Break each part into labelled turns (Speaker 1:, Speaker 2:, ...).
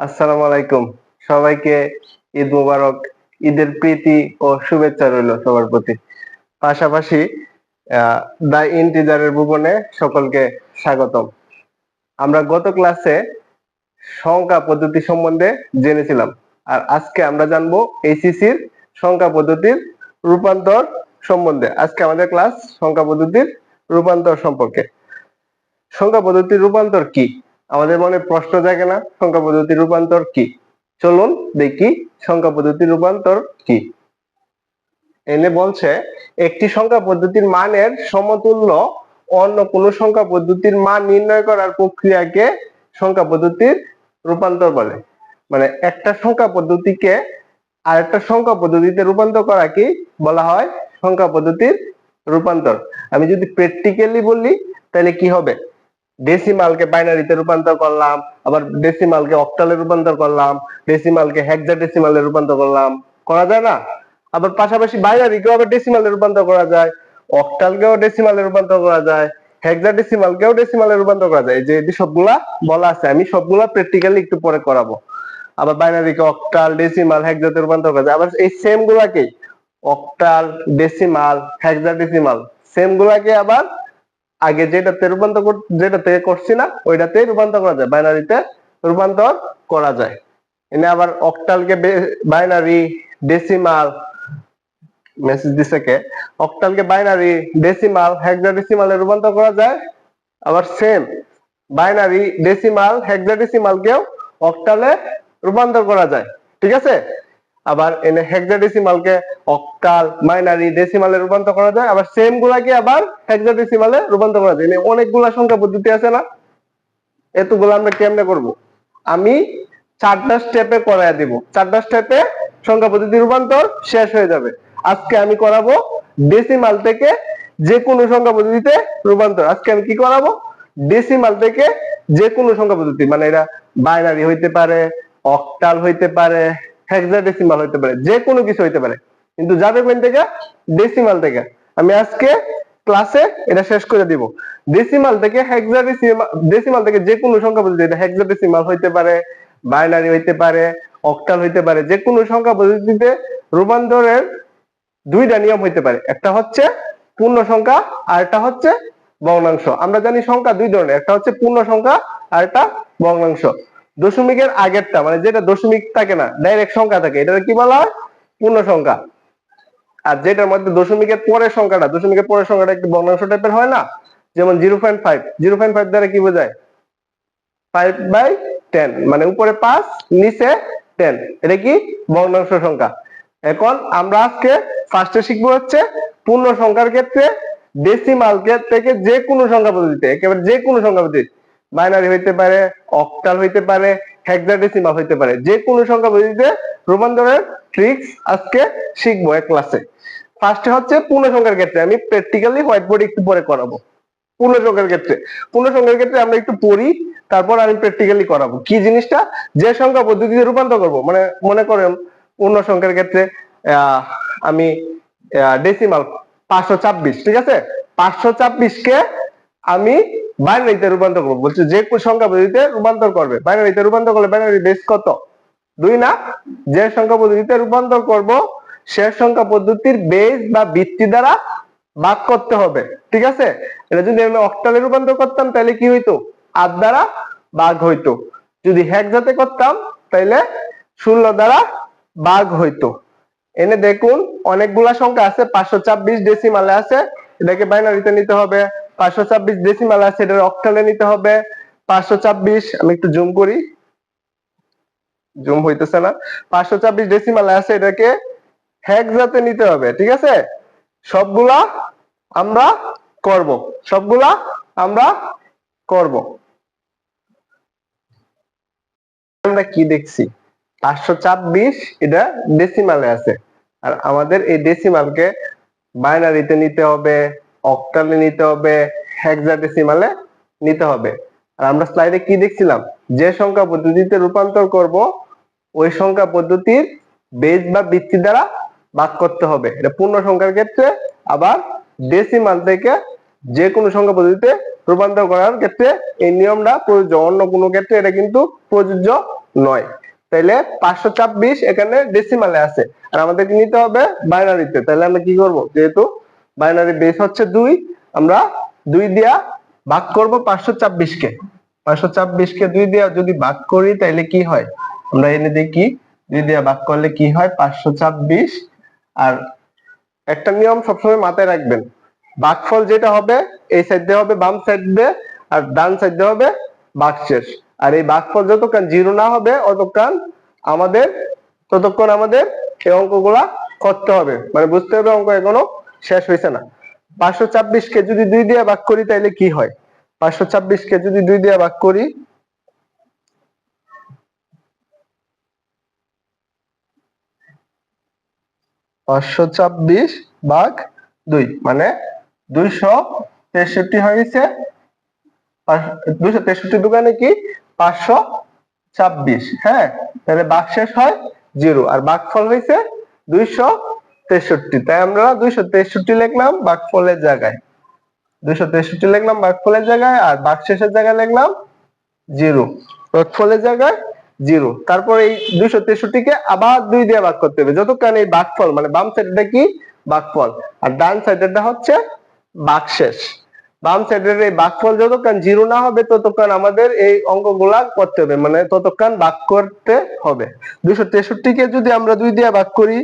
Speaker 1: আসসালামু আলাইকুম। সবাইকে ঈদ মুবারক, ঈদের প্রীতি ও শুভেচ্ছা রইল সবার প্রতি। পাশাপাশি দা ইন্টিজারের ভুবনে সকলকে স্বাগতম। আমরা গত ক্লাসে সংখ্যা পদ্ধতি সম্বন্ধে জেনেছিলাম। আর আজকে আমরা জানব এইচএসির সংখ্যা পদ্ধতির রূপান্তর সম্বন্ধে। আজকে আমাদের ক্লাস সংখ্যা পদ্ধতির রূপান্তর সম্পর্কে। সংখ্যা পদ্ধতির রূপান্তর কি? আমাদের মনে প্রশ্ন জাগে না, সংখ্যা পদ্ধতির রূপান্তর কি? চলুন দেখি সংখ্যা পদ্ধতির রূপান্তর কি? এনে বলছে, একটি সংখ্যা পদ্ধতির মানের সমতুল্য অন্য কোন সংখ্যা পদ্ধতির মান নির্ণয় করার প্রক্রিয়াকে সংখ্যা পদ্ধতির রূপান্তর বলে। মানে একটা সংখ্যা পদ্ধতিকে আরেকটা সংখ্যা পদ্ধতিতে রূপান্তর করা কি? বলা হয় সংখ্যা পদ্ধতির রূপান্তর। আমি যদি প্র্যাকটিক্যালি বলি, তাহলে কি হবে? ডেসিমালকে বাইনারিতে রূপান্তর করলাম, আবার ডেসিমালকে অক্টালে রূপান্তর করলাম ডেসিমালকে হেক্সাডেসিমালে রূপান্তর করলাম, করা যায় না? আবার পাশাপাশি বাইনারিকেও আবার ডেসিমালে রূপান্তর করা যায় অক্টালকেও ডেসিমালে রূপান্তর করা যায় হেক্সাডেসিমালকেও ডেসিমালে রূপান্তর করা যায়। যে সবগুলা বলা আছে, আমি সবগুলা প্র্যাকটিক্যালি একটু পরে করাবো। আবার বাইনারিকে অক্টাল ডেসিমাল হেক্সাতে রূপান্তর করা যায়। আবার এই সেম গুলাকেই অক্টাল ডেসিমাল হেক্সাডেসিমাল সেম গুলাকে আবার আগে যেটাতে রূপান্তর কর- যেটা থেকে করছি না ওইটাতে রূপান্তর করা যায়, বাইনারিতে রূপান্তর করা যায়। এনে আবার অক্টালকে বাইনারি ডেসিমাল মেসেজ দিছে কে? অক্টালকে বাইনারি ডেসিমাল হেক্সাডেসিমালে রূপান্তর করা যায়। আবার সেম বাইনারি ডেসিমাল হেক্সাডেসিমালকেও অক্টালে রূপান্তর করা যায়। ঠিক আছে? আবার এনে হেক্সাডেসিমালকে অক্টাল বাইনারি ডেসিমালে রূপান্তর করা যায়। আবার সেম গুলাকে আবার হেক্সাডেসিমালে রূপান্তর করা যায়। অনেকগুলা সংখ্যা পদ্ধতি আছে না? এতগুলো আমরা কেমনে করব? আমি চারটা স্টেপে করায় দিব। চারটা স্টেপে সংখ্যা পদ্ধতি রূপান্তর শেষ হয়ে যাবে। আজকে আমি করাবো ডেসিমাল থেকে যে কোনো সংখ্যা পদ্ধতিতে রূপান্তর। আজকে আমি কি করাবো? ডেসিমাল থেকে যে কোনো সংখ্যা পদ্ধতি। মানে এটা বাইনারি হইতে পারে অক্টাল হইতে পারে হেক্সাডেসিমাল হইতে পারে যে কোনো কিছু হইতে পারে। কিন্তু যাবে কোন থেকে ডেসিমাল থেকে। আমি আজকে ক্লাসে এটা শেষ করে দিব। ডেসিমাল থেকে হেক্সাডেসিমাল ডেসিমাল থেকে যে কোনো সংখ্যা পদ্ধতি এটা হেক্সাডেসিমাল হইতে পারে বাইনারি হইতে পারে অক্টাল হইতে পারে যে কোনো সংখ্যা পদ্ধতিতে রূপান্তরের দুইটা নিয়ম হইতে পারে। একটা হচ্ছে পূর্ণ সংখ্যা, আর একটা হচ্ছে ভগ্নাংশ। আমরা জানি সংখ্যা দুই ধরনের, একটা হচ্ছে পূর্ণ সংখ্যা, আর একটা ভগ্নাংশ। দশমিকের আগেরটা মানে যেটা দশমিক থাকে না ডাইরেক্ট সংখ্যা থাকে এটা কি বলা হয়? পূর্ণ সংখ্যা। আর যেটার মধ্যে দশমিকের পরের সংখ্যাটা, দশমিকের পরের সংখ্যাটা একটু ভগ্নাংশ টাইপের হয় না? যেমন zero point five, zero point five দ্বারা কি বোঝায়? ফাইভ বাই টেন মানে উপরে পাঁচ, নিচে টেন, এটা কি? ভগ্নাংশ সংখ্যা। এখন আমরা আজকে ফার্স্টে শিখব হচ্ছে পূর্ণ সংখ্যার ক্ষেত্রে ডেসিমাল থেকে যে কোনো সংখ্যা পদ্ধতিতে, একেবারে যে কোনো সংখ্যা পদ্ধতি বাইনারি হইতে পারে অক্টাল হইতে পারে হেক্সাডেসিমাল হইতে পারে। যে কোনো সংখ্যা পদ্ধতিতে রূপান্তরের ট্রিক্স আজকে শিখব এক ক্লাসে ফার্স্টে হচ্ছে পূর্ণ সংখ্যার ক্ষেত্রে, আমি প্র্যাকটিক্যালি হোয়াইট বোর্ড একটু পরে করাবো। পূর্ণ সংখ্যার ক্ষেত্রে পূর্ণ সংখ্যার ক্ষেত্রে আমরা একটু পড়ি, তারপর আমি প্র্যাকটিক্যালি করাবো। কি জিনিসটা? যে সংখ্যা পদ্ধতিতে রূপান্তর করব মানে মনে করেন পূর্ণ সংখ্যার ক্ষেত্রে আমি ডেসিমাল পাঁচশো ছাব্বিশ, ঠিক আছে? পাঁচশো ছাব্বিশকে আমি বাইনারিতে রূপান্তর করব। বলছে যে কোন সংখ্যা পদ্ধতিতে রূপান্তর করবে। বাইনারিতে রূপান্তর করলে বাইনারি বেস কত? দুই না? যে সংখ্যা পদ্ধতিতে রূপান্তর করব, সে সংখ্যা পদ্ধতির বেস বা ভিত্তি দ্বারা ভাগ করতে হবে। ঠিক আছে? এটা যদি আমি অক্টালে রূপান্তর করতাম, তাহলে কি হইতো? আট দ্বারা ভাগ হইতো। যদি হেক্সাতে করতাম, তাহলে ষোলো দ্বারা ভাগ হইতো। এনে দেখুন, অনেকগুলা সংখ্যা আছে, পাঁচশো ছাব্বিশ ডেসিমালে আছে। এটাকে বাইনারিতে নিতে হবে। পাঁচশো ছাব্বিশ ডেসিমালে আছে, এটা অক্টালে নিতে হবে। পাঁচশো ছাব্বিশ, আমি একটু জুম করি। জুম হইতেছে না। পাঁচশো ছাব্বিশ ডেসিমালে আছে, এটাকে হেক্সাতে নিতে হবে, ঠিক আছে? সবগুলা আমরা করব। সবগুলা আমরা করব। আমরা কি দেখছি? পাঁচশো ছাব্বিশ এটা ডেসিমালে আছে। আর আমাদের এই ডেসিমালকে বাইনারিতে নিতে হবে। অক্টালে নিতে হবে হেক্সাডেসিমালে নিতে হবে। আর আমরা স্লাইডে কি দেখছিলাম? যে সংখ্যা পদ্ধতিতে রূপান্তর করব, ওই সংখ্যা পদ্ধতির বেস বা ভিত্তি দ্বারা ভাগ করতে হবে। এটা পূর্ণ সংখ্যার ক্ষেত্রে, আবার ডেসিমাল থেকে যে কোনো সংখ্যা পদ্ধতিতে রূপান্তর করার ক্ষেত্রে এই নিয়মটা প্রযোজ্য। অন্য কোনো ক্ষেত্রে এটা কিন্তু প্রযোজ্য নয়। তাইলে পাঁচশো ছাব্বিশ এখানে ডেসিমালে আছে। আর আমাদেরকে নিতে হবে বাইনারিতে তাহলে আমরা কি করব? যেহেতু বাইনারি বেস হচ্ছে দুই। আমরা দুই দিয়া ভাগ করব পাঁচশো ছাব্বিশ কে। পাঁচশো ছাব্বিশ কে দুই দিয়া যদি ভাগ করি তাহলে কি হয়? আমরা এনে দেখি দুই দিয়া ভাগ করলে কি হয়? পাঁচশো ছাব্বিশ। আর একটা নিয়ম সবসময় মাথায় রাখবেন। ভাগফল যেটা হবে, এই সাইড দিয়ে হবে বাম সাইড দিয়ে, আর ডান সাইড দিয়ে হবে ভাগশেষ আর এই ভাগফল যতক্ষণ জিরো না হবে, অতক্ষণ আমাদের, ততক্ষণ আমাদের এই অঙ্কগুলা করতে হবে। মানে বুঝতে হবে অঙ্ক এখনও? শেষ হয়েছে না। পাঁচশো ছাব্বিশ কে যদি দুই দিয়ে ভাগ করি তাহলে কি হয়? পাঁচশো ছাব্বিশ কে যদি দুই দিয়ে ভাগ করি, পাঁচশো ছাব্বিশ ভাগ দুই মানে দুইশো তেষট্টি হয়েছে দুইশো তেষট্টি দোকানে কি পাঁচশো ছাব্বিশ হ্যাঁ? তাহলে বাঘ শেষ হয় জিরো, আর বাঘফল হয়েছে দুইশো তেষট্টি। তাই আমরা দুইশো তেষট্টি লিখলাম বাঘফলের জায়গায়। দুইশো তেষট্টি লিখলাম বাঘফলের জায়গায়, আর বাঘ শেষের জায়গায় লিখলাম, জিরো। ফলের জায়গায়, জিরো। তারপর এই দুইশো তেষট্টিকে আবার দুই দিয়ে ভাগ করতে হবে। যতক্ষণ এই বাঘফল মানে বাম সাইডটা কি? বাঘফল আর ডান সাইডেরটা হচ্ছে বাঘশেষ বাম সাইডের এই বাঘফল যতক্ষণ জিরো না হবে, ততক্ষণ আমাদের এই অঙ্কগুলা করতে হবে। মানে ততক্ষণ ভাগ করতে হবে। দুইশো তেষট্টিকে যদি আমরা দুই দিয়ে ভাগ করি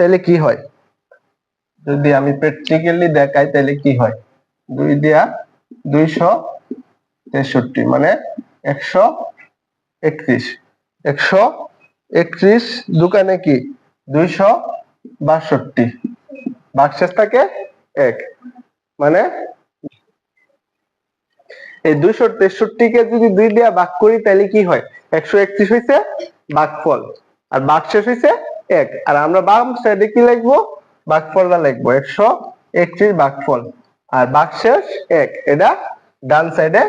Speaker 1: তাহলে কি হয়? যদি আমি প্র্যাকটিক্যালি দেখাই তাহলে কি হয়? দুই দিয়া দুইশো তেষট্টি মানে একশো একত্রিশ। একশো একত্রিশ দোকানে কি? দুইশো বাষট্টি। বাক্সেস থাকে এক। মানে এই দুইশো তেষট্টিকে যদি দুই দিয়া ভাগ করি তাহলে কি হয়? একশো একত্রিশ হয়েছে ভাগফল। আর বাক্সেস হয়েছে এক। আর আমরা বাম সাইডে কি লিখব? ভাগফলটা লিখব। একশো একত্রিশ ভাগফল আর বাক্সেস এক। এটা ডান সাইডে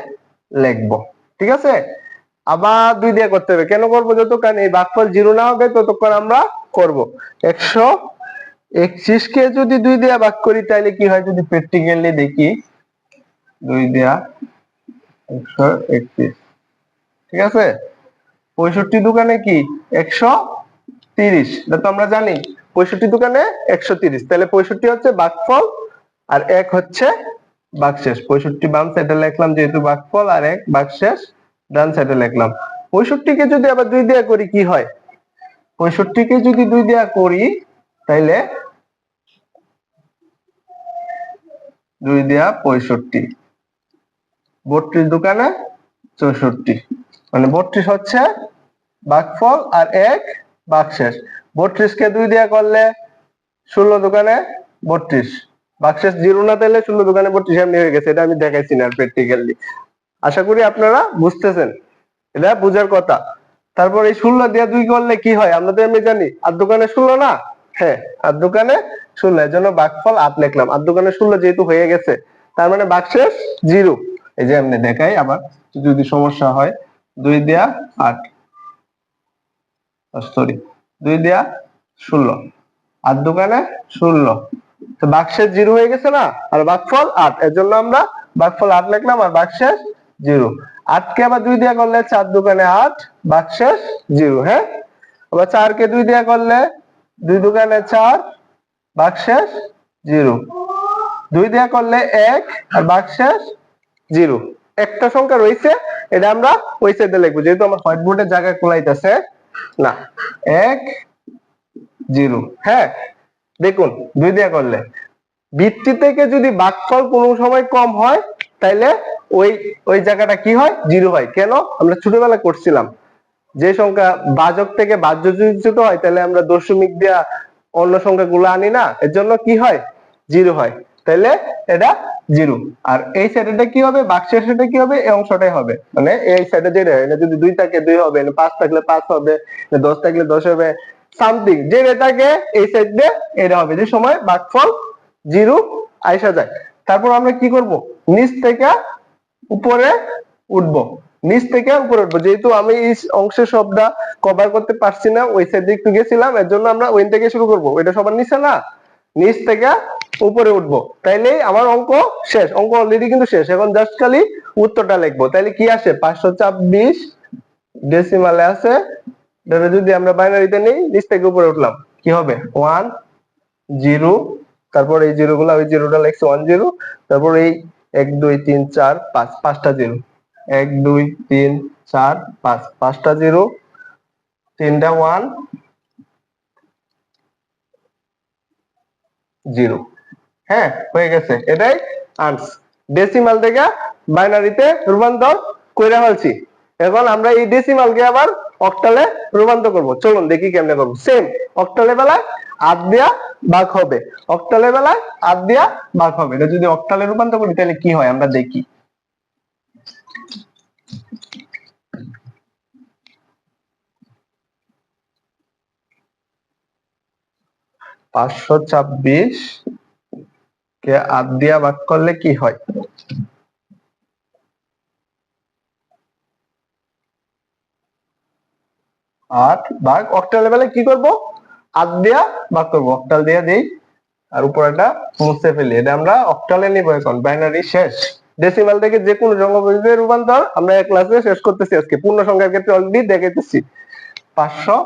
Speaker 1: লিখব। ঠিক আছে? আবার দুই দিয়ে করতে হবে। কেন করব? যতক্ষণ এই ভাগফল জিরো না হবে, ততক্ষণ আমরা করব। একশো একত্রিশ কে যদি দুই দিয়ে ভাগ করি, তাহলে কি হয়? যদি প্র্যাকটিক্যালি দেখি, দুই দেয়া একশো একত্রিশ। ঠিক আছে? পঁয়ষট্টি দোকানে কি? একশো তিরিশ। এটা তো আমরা জানি। পঁয়ষট্টি দোকানে একশো তিরিশ। তাহলে পঁয়ষট্টি হচ্ছে ভাগফল আর এক হচ্ছে বাকশেষ পঁয়ষট্টি বাম সাইডে লিখলাম যেহেতু ভাগফল আর এক বাকশেষ ডান সাইডে লিখলাম। পঁয়ষট্টিকে যদি আবার দুই দেয়া করি, কি হয়? পঁয়ষট্টিকে যদি দুই দেয়া করি, তাইলে দুই দেয়া পঁয়ষট্টি। বত্রিশ দোকানে চৌষট্টি। মানে বত্রিশ হচ্ছে ভাগফল আর এক বাকশেষ বত্রিশ কে দুই দেয়া করলে ষোলো দোকানে বত্রিশ। বাকশেষ জিরো না তাইলে ষোলো দোকানে বত্রিশ এমনি হয়ে গেছে, এটা আমি দেখাইছি না প্র্যাকটিক্যালি আশা করি আপনারা বুঝতেছেন, এটা বুঝার কথা। তারপর এই ষোলো দিয়ে দুই করলে কি হয়? আমরা তো এমনি জানি, আর দোকানে ষোলো না? হ্যাঁ আর দোকানে ষোলো এর জন্য বাঘফল আট লিখলাম। আর দোকানে ষোলো যেহেতু হয়ে গেছে, তার মানে বাক্সেস জিরো। এই যে এমনি দেখাই আবার, যদি সমস্যা হয়, দুই দেয়া আট। সরি দুই দেয়া ষোলো। আর দোকানে ষোলো। তো বাক্সেস জিরো হয়ে গেছে না? আর বাঘফল আট। এর জন্য আমরা বাঘফল আট লিখলাম আর বাক্সেস জিরো। আটকে আবার দুই দেয়া করলে চার, দোকানে আট বাক্সেস জিরো হ্যাঁ? আবার চারকে দুই দেয়া করলে দুই, দোকানে চার বাক্সেস জিরো। দুই দেয়া করলে এক আর বাক্সেস জিরো। একটা সংখ্যা রয়েছে, এটা আমরা ওই সাইডে লিখব। যেহেতু আমার হোয়াইট বোর্ডের জায়গায় কোলাইতেছে না, এক, জিরো। হ্যাঁ দেখুন, দুই দেয়া করলে। বৃত্তি থেকে যদি বাকফল কোনো সময় কম হয়, তাইলে ওই ওই জায়গাটা কি হয়? জিরো হয়। কেন? আমরা ছোটবেলা করছিলাম। যে সংখ্যা বাজক থেকে বাহ্য যদি হয় তাহলে আমরা দশমিক দিয়া অন্য সংখ্যাগুলো আনি না। এর জন্য কি হয়? জিরো হয়। তাহলে এটা জিরো। আর এই সাইডে কি হবে? বাক্সের সাইডে কি হবে? এই অংশটাই হবে। মানে এই সাইডে যেটা না যদি দুই থাকে, দুই হবে পাঁচ থাকলে পাঁচ হবে দশ থাকলে দশ হবে সামথিং যে থাকে, এই সাইডে এটা হবে। যে সময় বাকফল জিরো আইসা যায়। তারপর আমরা কি করব? নিচ থেকে উপরে উঠবো। নিচ থেকে উপরে উঠবো। যেহেতু আমি এই অংশের সবটা কভার করতে পারছি না, ওই সাইডে একটু গেছিলাম, এর জন্য আমরা ওই থেকে শুরু করব। এটা সবার নিচে না? নিচ থেকে উপরে উঠবো। তাইলে আমার অঙ্ক শেষ। অঙ্ক অলরেডি কিন্তু শেষ। এখন জাস্ট খালি উত্তরটা লিখব। তাইলে কি আসে? পাঁচশো ছাব্বিশ ডেসিমালে আছে। এটাকে যদি আমরা বাইনারিতে নেই, নিচ থেকে উপরে উঠলাম। কি হবে? ওয়ান জিরো তারপর এই জিরো গুলা, ওই জিরোটা লিখছি ওয়ান জিরো তারপর এই এক, দুই, তিন, চার, পাঁচ। পাঁচটা জিরো এক, দুই, তিন, চার, পাঁচ। পাঁচটা জিরো তিনটা ওয়ান জিরো হ্যাঁ হয়ে গেছে। এটাই আনস ডেসিমাল থেকে বাইনারিতে রূপান্তর কইরা ফেলছি। এখন আমরা এই ডেসিমালকে আবার অক্টালে রূপান্তর করব। চলুন দেখি কেমনে করব। সেম অক্টালে বেলায় আট দিয়া ভাগ হবে। অক্টালে বেলায় আট দিয়া ভাগ হবে। এটা যদি অক্টালে রূপান্তর করি, তাহলে কি হয়? আমরা দেখি। পাঁচশো ছাব্বিশ কে আট দিয়া ভাগ করলে কি হয়? আট ভাগ অক্টাল লেভেলে কি করব? আট দিয়া ভাগ করব। অক্টাল দিয়া দেই। আর উপরেটা মুছে ফেলি। এটা আমরা অক্টালে নিব এখন। বাইনারি শেষ। ডেসিমাল থেকে যে কোনো সংখ্যা রূপান্তর আমরা এক ক্লাসে শেষ করতেছি আজকে। পূর্ণ সংখ্যার ক্ষেত্রে অলরেডি দেখাইতেছি। পাঁচশো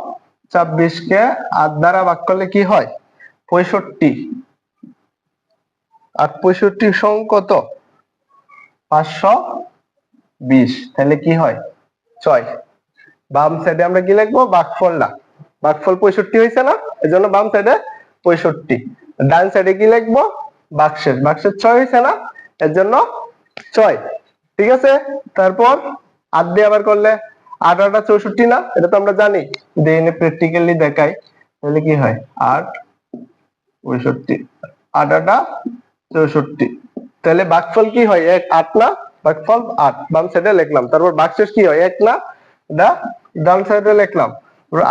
Speaker 1: ছাব্বিশ কে আট দ্বারা ভাগ করলে কি হয়? পঁয়ষট্টি। আর পঁয়ষট্টি সং কত? পাঁচশো বিশ। তাহলে কি হয়? ছয়। বাম সাইডে আমরা কি লিখব? বাঘফলটা বাঘফল পঁয়ষট্টি হয়েছে না? এই জন্য বাম সাইডে পঁয়ষট্টি। ডান সাইডে কি লিখব? বাক্সের। বাক্সের ছয় হয়েছে না? এর জন্য ছয়। ঠিক আছে? তারপর আট দিয়ে আবার করলে আট, আটা চৌষট্টি না? এটা তো আমরা জানি। দিয়ে প্র্যাকটিক্যালি দেখাই, তাহলে কি হয়? আট, পঁয়ষট্টি। আট, আটা চৌষট্টি। তাহলে বাঘফল কি হয়? এক, আট না? বাঘফল আট। বাম সাইডে লিখলাম। তারপর বাক্সের কি হয়? এক না? দা? ডান সাইডে লিখলাম।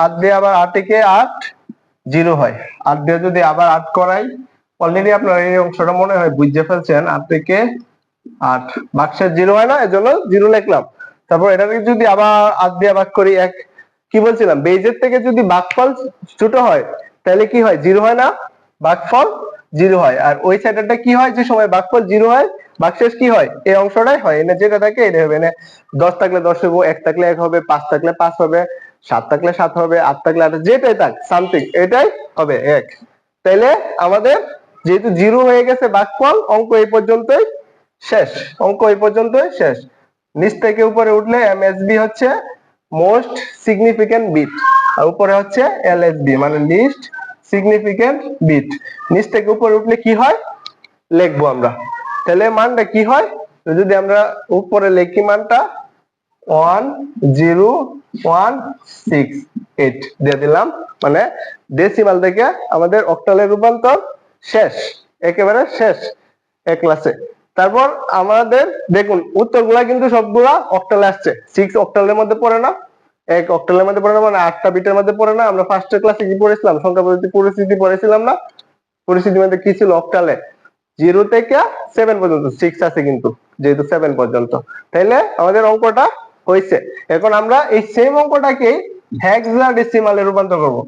Speaker 1: আট দিয়ে আবার আট একে আট, জিরো হয়। আট দিয়ে যদি আবার আট করাই অলরেডি আপনার এই অংশটা মনে হয় বুঝে ফেলছেন, আট থেকে আট। বাক্সের জিরো হয় না, এজন্য জিরো লিখলাম। তারপর এটাকে যদি আবার আট দিয়ে ভাগ করি, এক, কি বলছিলাম? বেজের থেকে যদি বাঘফল ছোট হয়, তাহলে কি হয়? জিরো হয় না? বাঘফল জিরো হয়। আর ওই সাইডেরটা কি হয়? যে সময় বাঘফল জিরো হয় বাক্সেস কি হয়? এই অংশটাই হয়। এনে যেটা থাকে এটা হবে। এনে দশ থাকলে দশ হবে এক থাকলে এক হবে, পাঁচ থাকলে পাঁচ হবে, সাত থাকলে সাত হবে, আট থাকলে আট যেটাই থাক সামথিং এটাই হবে এক। তাইলে আমাদের যেহেতু জিরো হয়ে গেছে বাঘফল অঙ্ক এই পর্যন্তই শেষ। অঙ্ক এই পর্যন্তই শেষ। নিচ থেকে উপরে উঠলে এমএসবি হচ্ছে মোস্ট সিগনিফিকেন্ট বিট আর উপরে হচ্ছে এলএসবি মানে লিস্ট সিগনিফিকেন্ট বিট নিচ থেকে উপরে উঠলে কি হয়? লিখব আমরা। তাহলে মানটা কি হয়? যদি আমরা উপরে লিখি মানটা one zero one six eight দিয়ে দিলাম মানে ডেসিমাল থেকে আমাদের অক্টালের রূপান্তর শেষ, একেবারে শেষ এক ক্লাসে তারপর আমাদের দেখুন, উত্তরগুলা কিন্তু সবগুলা অক্টালে আসছে। সিক্স অক্টালের মধ্যে পড়ে না। এক অক্টালের মধ্যে পড়ে না মানে আটটা বিটের মধ্যে পড়ে না। আমরা ফার্স্টের ক্লাসে কি পড়েছিলাম? সংখ্যা পদ্ধতি পরিস্থিতি পড়েছিলাম না? পরিস্থিতির মধ্যে কি ছিল? অক্টালে জিরো থেকে সেভেন পর্যন্ত। সিক্স আছে কিন্তু, যেহেতু সেভেন পর্যন্ত। তাইলে আমাদের অঙ্কটা হয়েছে। এখন আমরা এই সেম অঙ্কটাকে হেক্সাডেসিমালে রূপান্তর করব।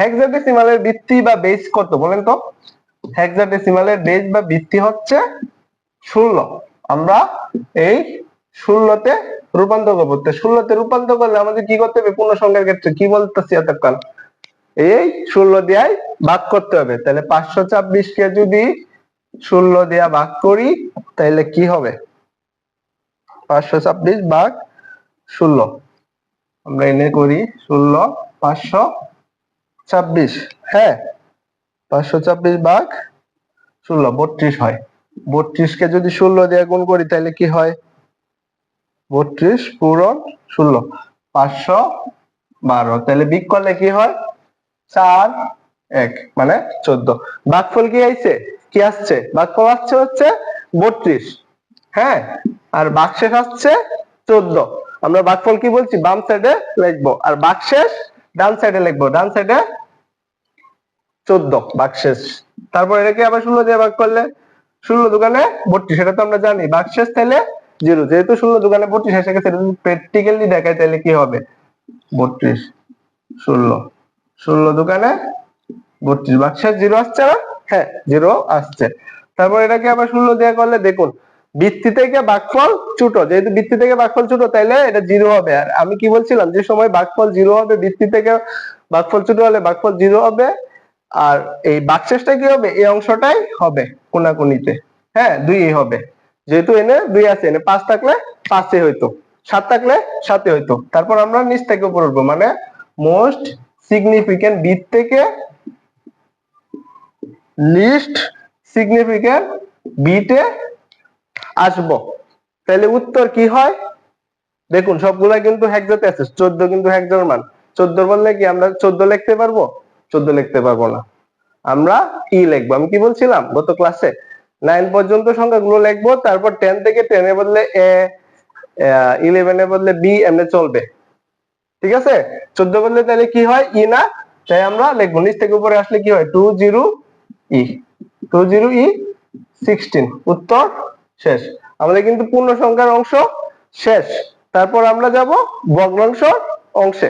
Speaker 1: হেক্সাডেসিমালের ভিত্তি বা বেস কত বলেন তো? হেক্সাডেসিমালের বেস বা ভিত্তি হচ্ছে ষোলো। আমরা এই ষোলোতে রূপান্তর করব। তো ষোলোতে রূপান্তর করলে আমাদের কি করতে হবে? পূর্ণ সংখ্যার ক্ষেত্রে কি বলতেছি এতক্ষণ? এই ষোলো দিয়াই ভাগ করতে হবে। তাহলে পাঁচশো ছাব্বিশ কে যদি ষোলো দিয়া ভাগ করি, তাহলে কি হবে? পাঁচশো ছাব্বিশ ভাগ ষোলো। আমরা এনে করি ষোলো, পাঁচশো ছাব্বিশ। হ্যাঁ পাঁচশো ছাব্বিশ ভাগ ষোলো, বত্রিশ হয়। বত্রিশকে যদি ষোলো দিয়ে গুণ করি, তাহলে কি হয়? বত্রিশ, পূরণ ষোলো, পাঁচশো বারো। তাহলে বিক করলে কি হয়? চার, এক মানে চোদ্দ। ভাগফল কি আইছে? কি আসছে? ভাগফল আসছে হচ্ছে বত্রিশ। হ্যাঁ? আর বাক্সেস আসছে চোদ্দ। আমরা ভাগফল কি বলছি? বাম সাইডে লিখব। আর বাক্সেস ডান সাইডে লিখব। ডান সাইডে চোদ্দ বাক্সেস তারপর এটাকে আবার ষোলো দিয়ে ভাগ করলে? ষোলো দোকানে বত্রিশ। সেটা তো আমরা জানি। বাক্সেস তাহলে জিরো, যেহেতু ষোলো দোকানে বত্রিশ এসে গেছে প্র্যাকটিক্যালি দেখায় তাহলে কি হবে? বত্রিশ, ষোলো ষোলো দোকানে বত্রিশ বাক্সের জিরো আসছে না? হ্যাঁ জিরো আসছে। তারপর এটাকে আবার ষোলো দেওয়া করলে দেখুন বৃত্তি থেকে ভাগফল ছোট, যেহেতু বৃত্তি থেকে ভাগফল ছোট, তাইলে এটা জিরো হবে। আর আমি কি বলছিলাম, যে সময় ভাগফল জিরো হবে বৃত্তি থেকে ভাগফল ছোট হলে ভাগফল জিরো হবে, আর এই ভাগশেষটা কি হবে? এই অংশটাই হবে কোনাকুনিতে। হ্যাঁ দুই হবে। যেহেতু এনে দুই আছে, এনে পাঁচ থাকলে পাঁচে হইতো, সাত থাকলে সাথে হইতো। তারপর আমরা নিচ থেকে উপর উঠবো মানে মোস্ট সিগনিফিকেন্ট বিট থেকে লিস্ট সিগনিফিকেন্ট বিটে আসব। তাহলে উত্তর কি হয়? দেখুন সবগুলা কিন্তু হ্যাকজাতে আছে চোদ্দ কিন্তু হ্যাকজার মান। চোদ্দ বললে কি আমরা চোদ্দ লিখতে পারব? চোদ্দ লিখতে পারব না। আমরা ই লিখব। আমি কি বলছিলাম? গত ক্লাসে নাইন পর্যন্ত সংখ্যাগুলো লিখব, তারপর টেন থেকে টেন এর বদলে এ ইলেভেন এর বদলে বি এমনি চলবে। ঠিক আছে? চোদ্দ বদলে তাহলে কি হয়? ই না? তাই আমরা লিখব। নিচ থেকে উপরে আসলে কি হয়? টু জিরো ই টু জিরো ই সিক্সটিন উত্তর? শেষ। আমাদের কিন্তু পূর্ণ সংখ্যার অংশ শেষ। তারপর আমরা যাব ভগ্নাংশ অংশে।